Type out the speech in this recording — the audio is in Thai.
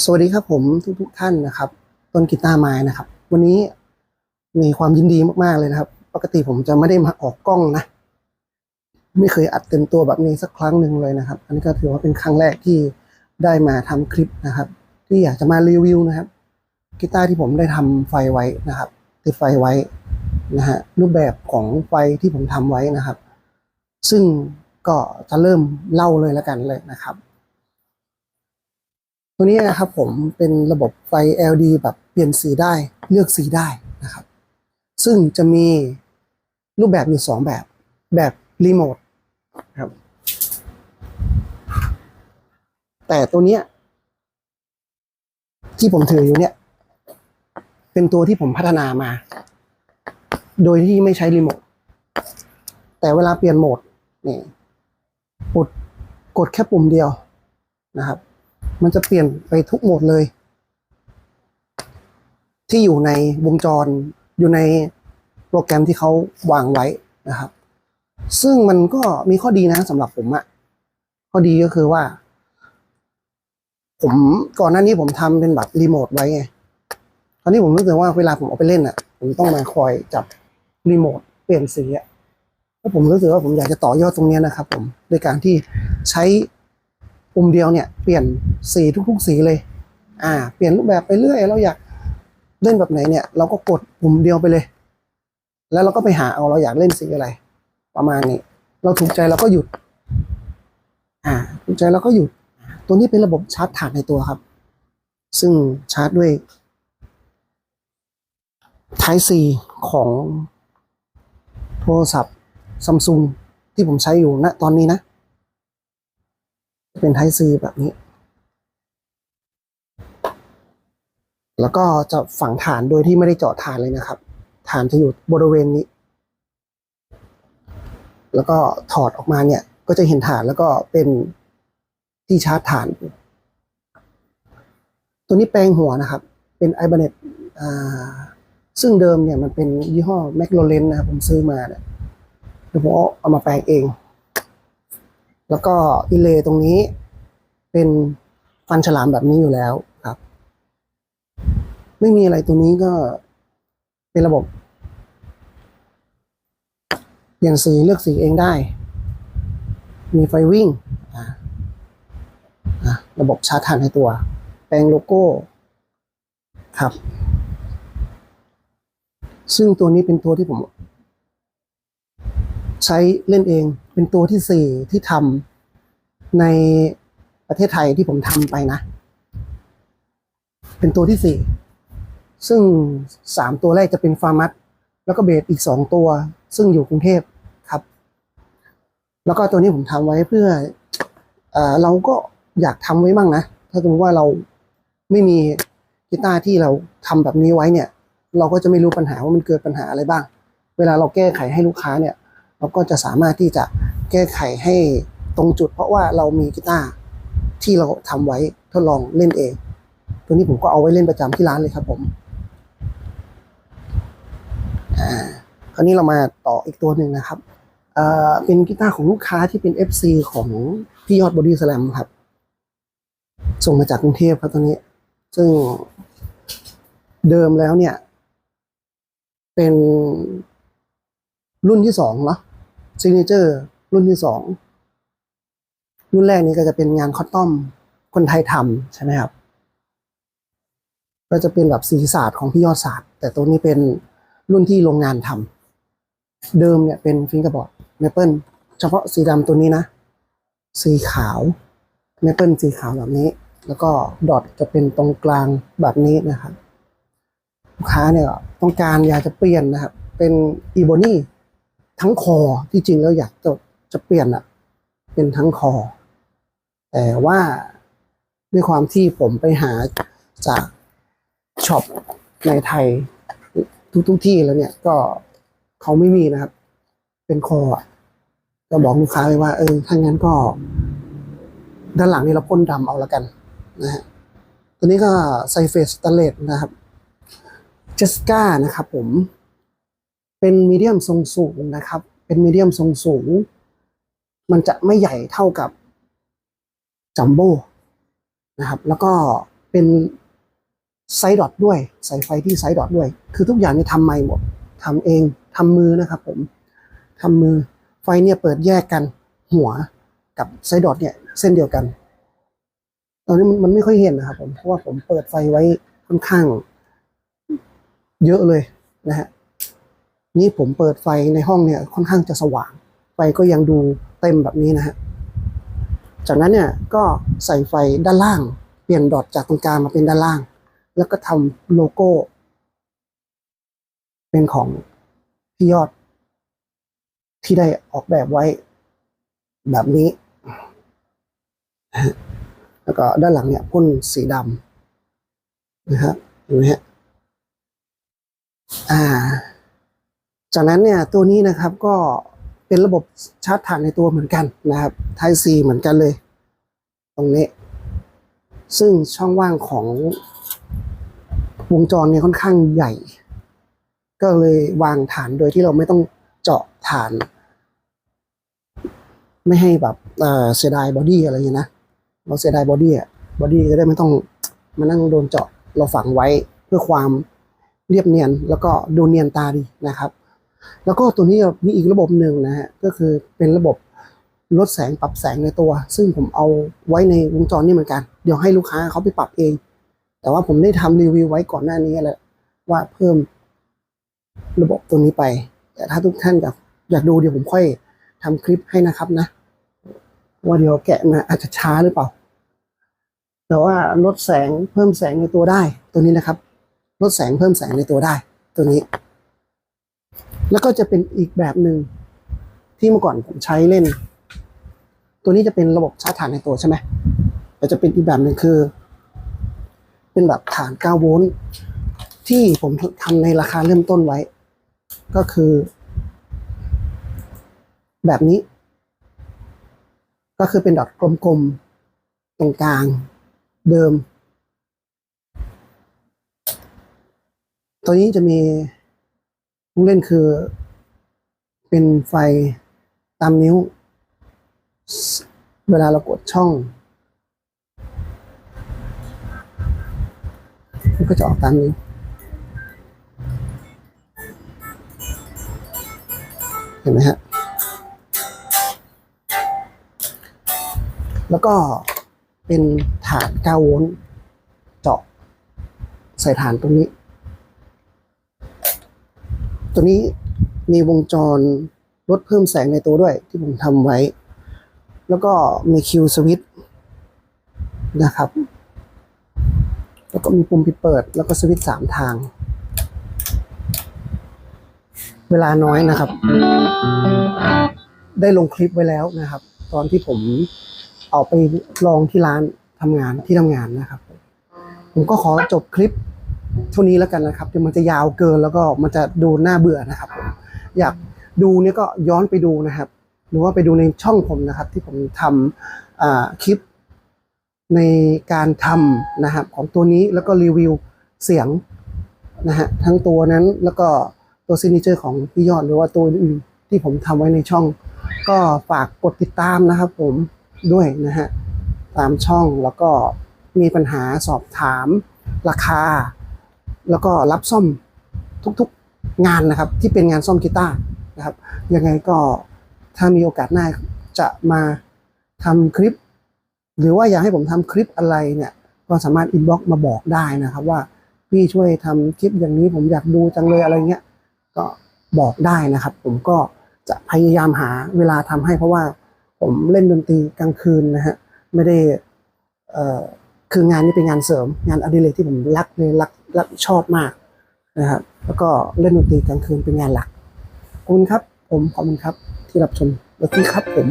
สวัสดีครับผมทุกทุกๆท่านนะครับ ต้นกีตาร์ไม้นะครับ วันนี้มีความยินดีมากๆเลยนะครับ ปกติผมจะไม่ได้มาออกกล้องนะ ไม่เคยอัดเต็มตัวแบบนี้สักครั้งหนึ่งเลยนะครับ อันนี้ก็ถือว่าเป็นครั้งแรกที่ได้มาทำคลิปนะครับ ที่อยากจะมารีวิวนะครับกีตาร์ที่ผมได้ทำไฟไว้นะครับ ติดไฟไว้นะฮะรูปแบบของไฟที่ผมทำไว้นะครับ ซึ่งก็จะเริ่มเล่าเลยแล้วกันเลยนะครับ ตัวนี้นะครับผมเป็นระบบไฟ LED แบบเปลี่ยนสีได้เลือกสีได้นะครับ ซึ่งจะมีรูปแบบอยู่สองแบบ แบบรีโมทครับ แต่ตัวเนี้ยที่ผมถืออยู่เนี่ย เป็นตัวที่ผมพัฒนามา โดยที่ไม่ใช้รีโมท แต่เวลาเปลี่ยนโหมดนี่กดกดแค่ปุ่มเดียวนะครับ มันจะเปลี่ยนไปทุกโหมดเลย ที่อยู่ในวงจรอยู่ในโปรแกรมที่เขาวางไว้นะครับ ซึ่งมันก็มีข้อดีนะสำหรับผมอะข้อดีก็คือว่า ผมก่อนหน้านี้ผมทำเป็นแบบรีโมทไว้ไงตอนนี้ผมรู้สึกว่าเวลาผมเอาไปเล่นอะผมต้องมาคอยจับรีโมทเปลี่ยนสีอะแล้วผมรู้สึกว่าผมอยากจะต่อยอดตรงนี้นะครับ ผมโดยการที่ใช้ ปุ่มเดียวเนี่ยเปลี่ยนสีทุกๆสีเลย อ่า เปลี่ยนรูปแบบไปเรื่อย เราอยากเล่นแบบไหนเนี่ย เราก็กดปุ่มเดียวไปเลย แล้วเราก็ไปหาเอาเราอยากเล่นสีอะไร ประมาณนี้ เราถูกใจเราก็หยุด อ่า ถูกใจเราก็หยุด ตัวนี้เป็นระบบชาร์จถ่านในตัวครับ ซึ่งชาร์จด้วย Type C ของโทรศัพท์ซัมซุงที่ผมใช้อยู่ณตอนนี้นะ เป็นไทซีแบบนี้ แล้วก็จะฝังฐานโดยที่ไม่ได้เจาะฐานเลยนะครับ ฐานจะอยู่บริเวณนี้ แล้วก็ถอดออกมาเนี่ย ก็จะเห็นฐานแล้วก็เป็นที่ชาร์จฐาน ตัวนี้แปลงหัวนะครับ เป็นไอบันเน็ตอ่าซึ่งเดิมเนี่ยมันเป็นยี่ห้อแมคโ l เลนนะครับผมซื้อมาเนี่ยเดี๋ยวผมเอาเอามาแปลงเอง แล้วก็อิเลตรงนี้ เป็นฟันฉลามแบบนี้อยู่แล้วครับ ไม่มีอะไรตัวนี้ก็เป็นระบบ เปลี่ยนสีเลือกสีเองได้ มีไฟวิ่งอ่าอะระบบชาร์จถ่านในตัว แปลงโลโก้ ครับ ซึ่งตัวนี้เป็นตัวที่ผม ใช้เล่นเอง เป็นตัวที่สี่ที่ทำใน ประเทศไทยที่ผมทำไปนะ เป็นตัวที่สี่ซึ่งสามตัวแรกจะเป็นฟาร์มัสแล้วก็เบสอีกสองตัว ซึ่งอยู่กรุงเทพครับ แล้วก็ตัวนี้ผมทำไว้เพื่อเอเราก็อยากทำไว้มั่งนะ ถ้าสมมติว่าเราไม่มีกีตาร์ที่เราทำแบบนี้ไว้เนี่ย เราก็จะไม่รู้ปัญหาว่ามันเกิดปัญหาอะไรบ้าง เวลาเราแก้ไขให้ลูกค้าเนี่ย เราก็จะสามารถที่จะแก้ไขให้ตรงจุด เพราะว่าเรามีกีตาร์ ที่เราทำไว้ทดลองเล่นเอง ตัวนี้ผมก็เอาไว้เล่นประจำที่ร้านเลยครับผมอ่าคราวนี้เรามาต่ออีกตัวหนึ่งนะครับเอ่อเป็นกีตาร์ของลูกค้าที่เป็น FC ของพี่ยอดบอดี้สแลมครับ ส่งมาจากกรุงเทพครับตัวนี้ ซึ่งเดิมแล้วเนี่ย เป็นรุ่นที่สองเนาะซิกเนเจอร์รุ่นที่สอง รุ่นแรกนี้ก็จะเป็นงานคอตตอมคนไทยทำใช่ไหมครับ ก็จะเป็นแบบสีศาสตร์ของพี่ยอดศาสตร์ แต่ตัวนี้เป็นรุ่นที่โรงงานทำเดิมเนี่ยเป็นฟิงเกอร์บอร์ดเมเปิลเฉพาะสีดำตัวนี้นะ สีขาวเมเปิลสีขาวแบบนี้ แล้วก็ดอทจะเป็นตรงกลางแบบนี้นะครับลูกค้าเนี่ยต้องการอยากจะเปลี่ยนนะครับ เป็นอีโบนี่ทั้งคอที่จริงแล้วอยากจะจะเปลี่ยนอะเป็นทั้งคอ แต่ว่าด้วยความที่ผมไปหาจากช็อปในไทยทุกทุกที่แล้วเนี่ยก็เขาไม่มีนะครับ เป็นคออะก็บอกลูกค้าเลยว่า เออถ้างั้นก็ ด้านหลังนี่เราพ่นดำเอาละกันนะฮะตัวนี้ก็ไซเฟสตเลสนะครับเจสกานะครับผม เป็นมีเดียมทรงสูงนะครับ เป็นมีเดียมทรงสูง มันจะไม่ใหญ่เท่ากับ จัมโบ้นะครับ แล้วก็เป็นไซด์ดอทด้วยใส่ไฟที่ไซด์ดอทด้วย คือทุกอย่างเนี่ยทำใหม่หมดทำเองทำมือนะครับ ผมทำมือไฟเนี่ยเปิดแยกกันหัวกับไซด์ดอทเนี่ยเส้นเดียวกัน ตอนนี้มันมันไม่ค่อยเห็นนะครับ ผมเพราะว่าผมเปิดไฟไว้ค่อนข้าง เยอะเลยนะฮะนี่ผมเปิดไฟในห้องเนี่ยค่อนข้างจะสว่าง ไฟก็ยังดูเต็มแบบนี้นะฮะ จากนั้นเนี่ยก็ใส่ไฟด้านล่าง เปลี่ยนดอทจากตรงกลางมาเป็นด้านล่าง แล้วก็ทำโลโก้ เป็นของพี่ยอด ที่ได้ออกแบบไว้แบบนี้ แล้วก็ด้านหลังเนี่ยพ่นสีดำนะครับเห็นไหมฮะอ่า จากนั้นเนี่ยตัวนี้นะครับก็ เป็นระบบชาร์จถ่านในตัวเหมือนกันนะครับ Type C เหมือนกันเลย ตรงนี้ ซึ่งช่องว่างของวงจรเนี่ยค่อนข้างใหญ่ ก็เลยวางฐานโดยที่เราไม่ต้องเจาะฐาน ไม่ให้แบบเเสียดายบอดี้อะไรอย่างเงี้นะเราเสียดายบอดี้อะบอดี้จะได้ไม่ต้องมานั่งโดนเจาะเราฝังไว้เพื่อความเรียบเนียนแล้วก็ดูเนียนตาดีนะครับ แล้วก็ตัวนี้มีอีกระบบหนึ่งนะฮะก็คือเป็นระบบลดแสงปรับแสงในตัว ซึ่งผมเอาไว้ในวงจรนี่เหมือนกัน เดี๋ยวให้ลูกค้าเขาไปปรับเอง แต่ว่าผมได้ทำรีวิวไว้ก่อนหน้านี้แล้วว่าเพิ่มระบบตัวนี้ไป แต่ถ้าทุกท่านอยากอยากดูเดี๋ยวผมค่อยทำคลิปให้นะครับนะ ว่าเดี๋ยวแกะมาอาจจะช้าหรือเปล่า แต่ว่าลดแสงเพิ่มแสงในตัวได้ ตัวนี้นะครับ ลดแสงเพิ่มแสงในตัวได้ ตัวนี้ แล้วก็จะเป็นอีกแบบหนึ่งที่เมื่อก่อนผมใช้เล่น ตัวนี้จะเป็นระบบชาร์จถ่านในตัวใช่ไหมแต่จะเป็นอีกแบบหนึ่งคือ เป็นแบบฐาน 9 โวลต์ที่ผมทำในราคาเริ่มต้นไว้ ก็คือ แบบนี้ ก็คือเป็นดอทกลมๆ ตรงกลางเดิม ตัวนี้จะมี ลูกเล่นคือ เป็นไฟตามนิ้ว เวลาเรากดช่อง มันก็จะออกตามนิ้วเห็นไหมฮะ แล้วก็เป็นฐาน9โวลต์เจาะใส่ฐานตรงนี้ ตัวนี้มีวงจรลดเพิ่มแสงในตัวด้วยที่ผมทำไว้ แล้วก็มีคิวสวิตนะครับ แล้วก็มีปุ่มปิดเปิด แล้วก็สวิตสามทาง เวลาน้อยนะครับ ได้ลงคลิปไว้แล้วนะครับ ตอนที่ผมเอาไปลองที่ร้านทำงานที่ทำงานนะครับ ผมก็ขอจบคลิป เท่านี้แล้วกันนะครับเดี๋ยวมันจะยาวเกินแล้วก็มันจะดูน่าเบื่อนะครับผมอยากดูเนี่ยก็ย้อนไปดูนะครับ หรือว่าไปดูในช่องผมนะครับ ที่ผมทำคลิปในการทำนะครับของตัวนี้แล้วก็รีวิวเสียงนะฮะทั้งตัวนั้นแล้วก็ตัวซิกเนเจอร์ของพี่ยอดหรือว่าตัวอื่นที่ผมทำไว้ในช่อง ก็ฝากกดติดตามนะครับ ผมด้วยนะฮะตามช่องแล้วก็มีปัญหาสอบถามราคา แล้วก็รับซ่อมทุกๆงานนะครับ ที่เป็นงานซ่อมกีตาร์นะครับ ยังไงก็ถ้ามีโอกาสหน้าจะมาทำคลิป หรือว่าอยากให้ผมทำคลิปอะไรเนี่ยก็สามารถอินบ็อกมาบอกได้นะครับว่าพี่ช่วยทำคลิปอย่างนี้ผมอยากดูจังเลยอะไรเงี้ยก็บอกได้นะครับ ผมก็จะพยายามหาเวลาทำให้เพราะว่าผมเล่นดนตรีกลางคืนนะฮะไม่ได้คืองานนี้เป็นงานเสริมงานอดิเรกที่ผมรักเลยรัก รักชอบมากนะครับ แล้วก็เล่นดนตรีกลางคืนเป็นงานหลักขอบคุณครับ ผมขอบคุณครับที่รับชมแล้วที่ครับผม